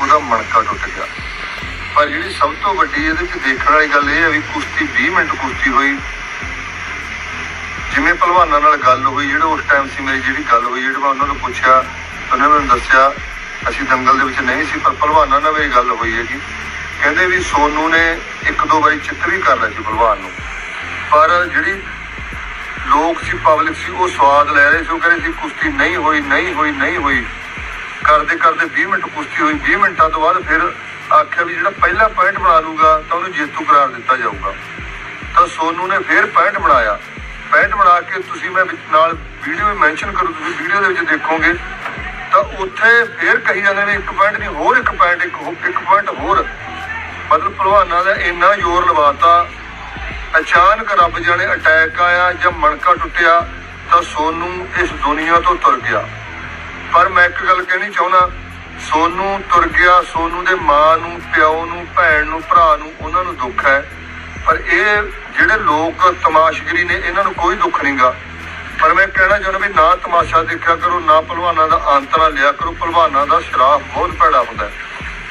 ਉਹਦਾ ਮਣਕਾ ਟੁੱਟ ਗਿਆ। ਪਰ ਜਿਹੜੀ ਸਭ ਤੋਂ ਵੱਡੀ ਇਹਦੇ ਵਿੱਚ ਦੇਖਣ ਵਾਲੀ ਗੱਲ ਇਹ ਹੈ ਵੀ ਕੁਸ਼ਤੀ 20 ਮਿੰਟ ਕੁਸ਼ਤੀ ਹੋਈ। ਜਿਵੇਂ ਪਹਿਲਵਾਨਾਂ ਨਾਲ ਗੱਲ ਹੋਈ, ਜਿਹੜਾ ਉਸ ਟਾਈਮ ਸੀ ਮੇਰੀ ਜਿਹੜੀ ਗੱਲ ਹੋਈ, ਜਿਹੜੀ ਮੈਂ ਉਹਨਾਂ ਨੂੰ ਪੁੱਛਿਆ, ਉਹਨੇ ਮੈਨੂੰ ਦੱਸਿਆ, ਅਸੀਂ ਦੰਗਲ ਦੇ ਵਿੱਚ ਨਹੀਂ ਸੀ, ਪਰ ਪਹਿਲਵਾਨਾਂ ਨਾਲ ਮੇਰੀ ਗੱਲ ਹੋਈ ਹੈਗੀ। ਕਹਿੰਦੇ ਵੀ ਸੋਨੂ ਨੇ ਇੱਕ ਦੋ ਵਾਰੀ ਚਿੱਤ ਵੀ ਕਰ ਲਿਆ ਸੀ ਪਹਿਲਵਾਨ ਨੂੰ। ਪਰ ਜਿਹੜੀ ਲੋਕ ਸੀ ਪਬਲਿਕ ਸੀ, ਉਹ ਸਵਾਦ ਲੈ ਰਹੇ ਸੀ, ਉਹ ਕਹਿੰਦੇ ਸੀ, ਕੁਸ਼ਤੀ ਨਹੀਂ ਹੋਈ ਨਹੀਂ ਹੋਈ ਨਹੀਂ ਹੋਈ। ਕਰਦੇ ਕਰਦੇ 20 ਮਿੰਟ ਕੁਸ਼ਤੀ ਹੋਈ 20 ਮਿੰਟਾਂ ਤੋਂ ਬਾਅਦ ਫਿਰ ਆਖਿਆ ਵੀ ਜਿਹੜਾ ਪਹਿਲਾ ਪੁਆਇੰਟ ਬਣਾ ਲੂਗਾ ਤਾਂ ਉਹਨੂੰ ਜੇਤੂ ਕਰਾਰ ਦਿੱਤਾ ਜਾਊਗਾ। ਤਾਂ ਸੋਨੂ ਨੇ ਫਿਰ ਪੁਆਇੰਟ ਬਣਾਇਆ। ਪੁਆਇੰਟ ਬਣਾ ਕੇ ਤੁਸੀਂ ਮੈਂ ਵਿੱਚ ਨਾਲ ਵੀਡੀਓ ਵਿੱਚ ਮੈਂਸ਼ਨ ਕਰੂ, ਤੁਸੀਂ ਵੀਡੀਓ ਦੇ ਵਿੱਚ ਦੇਖੋਗੇ। ਤਾਂ ਉੱਥੇ ਫਿਰ ਕਹੀ ਜਾਂਦੇ ਨੇ ਇੱਕ ਪੁਆਇੰਟ ਨਹੀਂ, ਹੋਰ ਇੱਕ ਪੁਆਇੰਟ ਇੱਕ ਪੁਆਇੰਟ ਹੋਰ। ਮਤਲਬ ਭਲਵਾਨਾਂ ਦਾ ਇੰਨਾ ਜ਼ੋਰ ਲਵਾਤਾ ਅਚਾਨਕ ਰੱਬ ਜਾਣੇ ਅਟੈਕ ਆਇਆ ਜਾਂ ਮਣਕਾ ਟੁੱਟਿਆ ਤਾਂ ਸੋਨੂ ਇਸ ਦੁਨੀਆ ਤੋਂ ਤੁਰ ਗਿਆ। ਪਰ ਮੈਂ ਇੱਕ ਗੱਲ ਕਹਿਣੀ ਚਾਹੁੰਦਾ, ਸੋਨੂ ਤੁਰ ਗਿਆ, ਸੋਨੂ ਦੇ ਮਾਂ ਨੂੰ, ਪਿਓ ਨੂੰ, ਭੈਣ ਨੂੰ, ਭਰਾ ਨੂੰ, ਉਹਨਾਂ ਨੂੰ ਦੁੱਖ ਹੈ। ਪਰ ਇਹ ਜਿਹੜੇ ਲੋਕ ਤਮਾਸ਼ਗਰੀ ਨੇ, ਇਹਨਾਂ ਨੂੰ ਕੋਈ ਦੁੱਖ ਨਹੀਂਗਾ ਪਰ ਮੈਂ ਕਹਿਣਾ ਚਾਹੁੰਦਾ ਵੀ ਨਾ ਤਮਾਸ਼ਾ ਦੇਖਿਆ ਕਰੋ, ਨਾ ਪਹਿਲਵਾਨਾਂ ਦਾ ਅੰਤ ਲਿਆ ਕਰੋ। ਪਹਿਲਵਾਨਾਂ ਦਾ ਸ਼ਰਾਫ ਬਹੁਤ ਭੈੜਾ ਹੁੰਦਾ। ਹੈ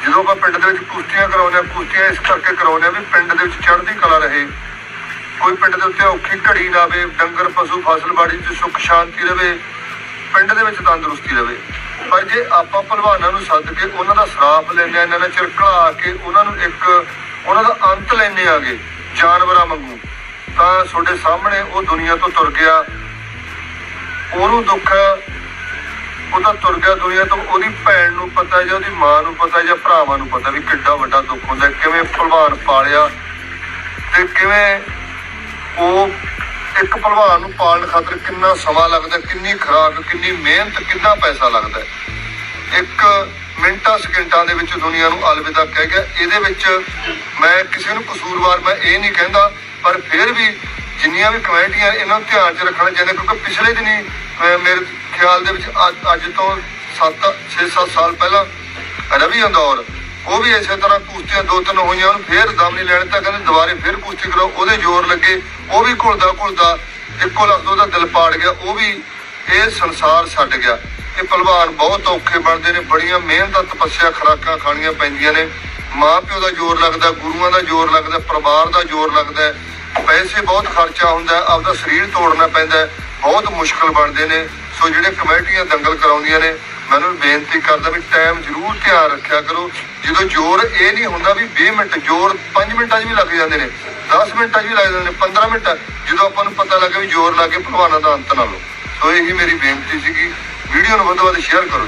ਜਦੋਂ ਆਪਾਂ ਪਿੰਡ ਦੇ ਵਿੱਚ ਕੁਸ਼ਤੀਆਂ ਕਰਾਉਂਦੇ ਹਾਂ, ਕੁਸ਼ਤੀਆਂ ਇਸ ਕਰਕੇ ਕਰਾਉਂਦੇ ਆ ਵੀ ਪਿੰਡ ਦੇ ਵਿੱਚ ਚੜ੍ਹਦੀ ਕਲਾ ਰਹੇ। ਕੋਈ ਪਿੰਡ ਦੇ ਉੱਤੇ ਔਖੀ ਘੜੀ ਨਾ ਆਵੇ ਡੰਗਰ, ਪਸ਼ੂ, ਫਸਲ ਬਾੜੀ 'ਚ ਸੁੱਖ, ਸ਼ਾਂਤੀ ਰਵੇ, ਪਿੰਡ ਦੇ ਵਿੱਚ ਤੰਦਰੁਸਤੀ ਰਵੇ। ਪਰ ਜੇ ਆਪਾਂ ਪਹਿਲਵਾਨਾਂ ਨੂੰ ਸੱਦ ਕੇ ਉਹਨਾਂ ਦਾ ਸਰਾਪ ਲੈਂਦੇ ਆ, ਇਹਨਾਂ ਨਾਲ ਚਿਰਕਲਾ ਕੇ ਉਹਨਾਂ ਨੂੰ ਇੱਕ ਉਹਨਾਂ ਦਾ ਅੰਤ ਲੈਣੇ ਆਗੇ, ਜਾਨਵਰਾਂ ਵਾਂਗੂ, ਤਾਂ ਤੁਹਾਡੇ ਸਾਹਮਣੇ ਉਹ ਦੁਨੀਆ ਤੋਂ ਤੁਰ ਗਿਆ। ਉਹਨੂੰ ਦੁੱਖ, ਉਹ ਤਾਂ ਤੁਰ ਗਿਆ ਦੁਨੀਆ ਤੋਂ, ਉਹਦੀ ਭੈਣ ਨੂੰ ਪਤਾ ਜਾਂ ਉਹਦੀ ਮਾਂ ਨੂੰ ਪਤਾ ਜਾਂ ਭਰਾਵਾਂ ਨੂੰ ਪਤਾ ਵੀ ਕਿੱਡਾ ਵੱਡਾ ਦੁੱਖ ਹੁੰਦਾ, ਕਿਵੇਂ ਪਹਿਲਵਾਨ ਪਾਲਿਆ ਤੇ ਕਿਵੇਂ ਉਹ ਇੱਕ ਭਲਵਾਨ ਨੂੰ ਪਾਲਣ ਖਾਤਰ ਕਿੰਨਾ ਸਮਾਂ ਲੱਗਦਾ, ਕਿੰਨੀ ਖਰਾਬ ਕਿੰਨੀ ਮਿਹਨਤ, ਕਿੰਨਾ ਪੈਸਾ ਲੱਗਦਾ ਇੱਕ ਮਿੰਟਾਂ, ਸਕਿੰਟਾਂ ਦੇ ਵਿੱਚ ਦੁਨੀਆ ਨੂੰ ਅਲਵਿਦਾ ਕਹਿ ਗਿਆ। ਇਹਦੇ ਵਿੱਚ ਮੈਂ ਕਿਸੇ ਨੂੰ ਕਸੂਰਵਾਰ ਮੈਂ ਇਹ ਨਹੀਂ ਕਹਿੰਦਾ, ਪਰ ਫਿਰ ਵੀ ਜਿੰਨੀਆਂ ਵੀ ਕਮੇਟੀਆਂ ਇਹਨਾਂ ਨੂੰ ਧਿਆਨ 'ਚ ਰੱਖਣਾ ਚਾਹੀਦਾ ਕਿਉਂਕਿ ਪਿਛਲੇ ਦਿਨੀ ਮੇਰੇ ਖਿਆਲ ਦੇ ਵਿੱਚ ਅੱਜ- ਅੱਜ ਤੋਂ 7 6-7 ਸਾਲ ਪਹਿਲਾਂ ਰਵੀ ਅੰਦੌਰ ਉਹ ਵੀ ਇਸੇ ਤਰ੍ਹਾਂ ਕੁਸ਼ਤੀਆਂ ਦੋ ਤਿੰਨ ਹੋਈਆਂ ਉਹਨੂੰ ਫੇਰ ਦਮ ਨਹੀਂ ਲੈਣ ਤਾਂ ਕਹਿੰਦੇ ਦੁਬਾਰੇ ਫੇਰ ਕੁਸ਼ਤੀ ਕਰੋ, ਉਹਦੇ ਜ਼ੋਰ ਲੱਗੇ, ਉਹ ਵੀ ਘੁਲਦਾ ਘੁਲਦਾ ਇੱਕੋ ਲਫ਼ਜ਼ ਉਹਦਾ ਦਿਲ ਪਾੜ ਗਿਆ, ਉਹ ਵੀ ਇਹ ਸੰਸਾਰ ਛੱਡ ਗਿਆ। ਇਹ ਪਹਿਲਵਾਨ ਬਹੁਤ ਔਖੇ ਬਣਦੇ ਨੇ, ਬੜੀਆਂ ਮਿਹਨਤਾਂ, ਤਪੱਸਿਆ, ਖਰਾਕਾਂ ਖਾਣੀਆਂ ਪੈਂਦੀਆਂ ਨੇ। ਮਾਂ ਪਿਓ ਦਾ ਜ਼ੋਰ ਲੱਗਦਾ, ਗੁਰੂਆਂ ਦਾ ਜ਼ੋਰ ਲੱਗਦਾ, ਪਰਿਵਾਰ ਦਾ ਜ਼ੋਰ ਲੱਗਦਾ ਪੈਸੇ ਬਹੁਤ ਖਰਚਾ ਹੁੰਦਾ ਆਪਦਾ ਸਰੀਰ ਤੋੜਨਾ ਪੈਂਦਾ ਬਹੁਤ ਮੁਸ਼ਕਲ ਬਣਦੇ ਨੇ। ਸੋ ਜਿਹੜੇ ਕਮੇਟੀਆਂ ਦੰਗਲ ਕਰਾਉਂਦੀਆਂ ਨੇ ਮੈਨੂੰ ਬੇਨਤੀ ਕਰਦਾ ਵੀ ਟਾਈਮ ਜ਼ਰੂਰ ਧਿਆਨ ਰੱਖਿਆ ਕਰੋ। ਜਦੋਂ ਜ਼ੋਰ ਇਹ ਨਹੀਂ ਹੁੰਦਾ ਵੀ 20 ਮਿੰਟ, ਜ਼ੋਰ 5 ਮਿੰਟਾਂ 'ਚ ਵੀ ਲੱਗ ਜਾਂਦੇ ਨੇ 10 ਮਿੰਟਾਂ 'ਚ ਵੀ ਲੱਗ ਜਾਂਦੇ ਨੇ 15 ਮਿੰਟ। ਜਦੋਂ ਆਪਾਂ ਨੂੰ ਪਤਾ ਲੱਗੇ ਵੀ ਜ਼ੋਰ ਲਾ ਕੇ ਭਲਵਾਨਾਂ ਦਾ ਅੰਤ ਨਾ ਲਓ ਸੋ ਇਹੀ ਮੇਰੀ ਬੇਨਤੀ ਸੀਗੀ। ਵੀਡੀਓ ਨੂੰ ਵੱਧ ਤੋਂ ਵੱਧ ਸ਼ੇਅਰ ਕਰੋ।